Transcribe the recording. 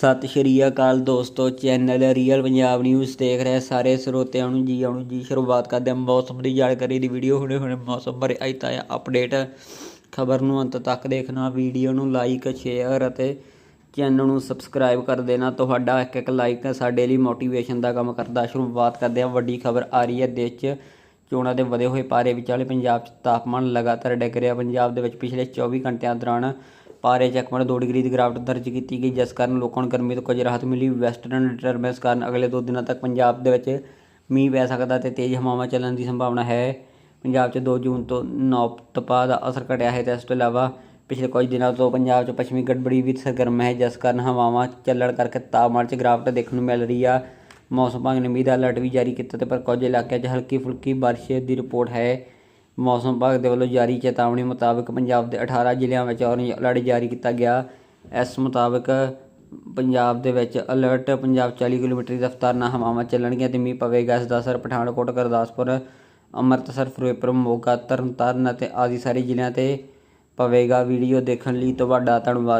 ਸਤਿ ਸ਼੍ਰੀ ਅਕਾਲ ਦੋਸਤੋ, channel real Punjab news ਦੇਖ ਰਹੇ ਸਾਰੇ ਸਰੋਤਿਆਂ ਨੂੰ ਜੀ, ਆਉਣ ਜੀ, ਸ਼ੁਰੂਆਤ ਕਰਦੇ ਹਾਂ ਮੌਸਮ ਦੀ ਜਾਣਕਾਰੀ ਦੀ ਵੀਡੀਓ ਹੁਣੇ ਹੁਣੇ ਮੌਸਮ ਬਾਰੇ ਆਈ ਤਾਜ਼ਾ ਅਪਡੇਟ ਖਬਰ ਨੂੰ ਅੰਤ ਤੱਕ ਦੇਖਣਾ ਵੀਡੀਓ ਨੂੰ ਲਾਈਕ ਸ਼ੇਅਰ ਅਤੇ ਚੈਨਲ ਨੂੰ ਸਬਸਕ੍ਰਾਈਬ ਕਰ ਦੇਣਾ। ਤੁਹਾਡਾ ਇੱਕ ਇੱਕ ਲਾਈਕ ਸਾਡੇ ਲਈ ਮੋਟੀਵੇਸ਼ਨ ਦਾ ਕੰਮ ਕਰਦਾ। ਸ਼ੁਰੂਆਤ ਕਰਦੇ ਹਾਂ, ਵੱਡੀ ਖਬਰ ਆ ਰਹੀ ਹੈ ਦੇਸ਼ 'ਚ। ਚੋਣਾਂ ਦੇ ਵਧੇ ਹੋਏ ਪਾਰੇ ਵਿਚਾਲੇ ਪੰਜਾਬ 'ਚ ਤਾਪਮਾਨ ਲਗਾਤਾਰ ਡਿੱਗ ਰਿਹਾ। ਪੰਜਾਬ ਦੇ ਵਿੱਚ ਪਿਛਲੇ 24 ਘੰਟਿਆਂ ਦੌਰਾਨ ਪਾਰੇ 'ਚ ਇੱਕ ਪੁਆਇੰਟ ਦੋ ਡਿਗਰੀ ਦੀ ਗਿਰਾਵਟ ਦਰਜ ਕੀਤੀ ਗਈ, ਜਿਸ ਕਾਰਨ ਲੋਕਾਂ ਨੂੰ ਗਰਮੀ ਤੋਂ ਕੁਝ ਰਾਹਤ ਮਿਲੀ। ਵੈਸਟਰਨ ਡਿਸਟਰਬੈਂਸ ਕਾਰਨ ਅਗਲੇ ਦੋ ਦਿਨਾਂ ਤੱਕ ਪੰਜਾਬ ਦੇ ਵਿੱਚ ਮੀਂਹ ਪੈ ਸਕਦਾ ਤੇ ਤੇਜ਼ ਹਵਾਵਾਂ ਚੱਲਣ ਦੀ ਸੰਭਾਵਨਾ ਹੈ। ਪੰਜਾਬ 'ਚ 2 ਜੂਨ ਤੋਂ ਨੌਪਤਪਾ ਦਾ ਅਸਰ ਘਟਿਆ ਹੈ ਤੇ ਇਸ ਤੋਂ ਇਲਾਵਾ ਪਿਛਲੇ ਕੁਝ ਦਿਨਾਂ ਤੋਂ ਪੰਜਾਬ 'ਚ ਪੱਛਮੀ ਗੜਬੜੀ ਵੀ ਸਰਗਰਮ ਹੈ, ਜਿਸ ਕਾਰਨ ਹਵਾਵਾਂ ਚੱਲਣ ਕਰਕੇ ਤਾਪਮਾਨ 'ਚ ਗਿਰਾਵਟ ਦੇਖਣ ਨੂੰ ਮਿਲ ਰਹੀ ਆ। ਮੌਸਮ ਵਿਭਾਗ ਨੇ ਮੀਂਹ ਦਾ ਅਲਰਟ ਵੀ ਜਾਰੀ ਕੀਤਾ ਤੇ ਪਰ ਕੁਝ ਇਲਾਕਿਆਂ 'ਚ ਹਲਕੀ ਫੁਲਕੀ ਬਾਰਿਸ਼ ਦੀ ਰਿਪੋਰਟ ਹੈ। ਮੌਸਮ ਵਿਭਾਗ ਦੇ ਵੱਲੋਂ ਜਾਰੀ ਚੇਤਾਵਨੀ ਮੁਤਾਬਕ ਪੰਜਾਬ ਦੇ 18 ਜ਼ਿਲ੍ਹਿਆਂ ਵਿੱਚ ਔਰੇਂਜ ਅਲਰਟ ਜਾਰੀ ਕੀਤਾ ਗਿਆ। ਇਸ ਮੁਤਾਬਕ ਪੰਜਾਬ ਦੇ ਵਿੱਚ ਅਲਰਟ ਪੰਜਾਬ 40 ਕਿਲੋਮੀਟਰ ਦੀ ਰਫ਼ਤਾਰ ਨਾਲ ਹਵਾਵਾਂ ਚੱਲਣਗੀਆਂ ਤੇ ਮੀਂਹ ਪਵੇਗਾ। ਇਸ ਦਾ ਅਸਰ ਪਠਾਨਕੋਟ, ਗੁਰਦਾਸਪੁਰ, ਅੰਮ੍ਰਿਤਸਰ, ਫਿਰੋਜ਼ਪੁਰ, ਮੋਗਾ, ਤਰਨਤਾਰਨ ਅਤੇ ਆਦਿ ਸਾਰੇ ਜ਼ਿਲ੍ਹਿਆਂ ਤੇ ਪਵੇਗਾ। ਵੀਡੀਓ ਦੇਖਣ ਲਈ ਤੁਹਾਡਾ ਧੰਨਵਾਦ।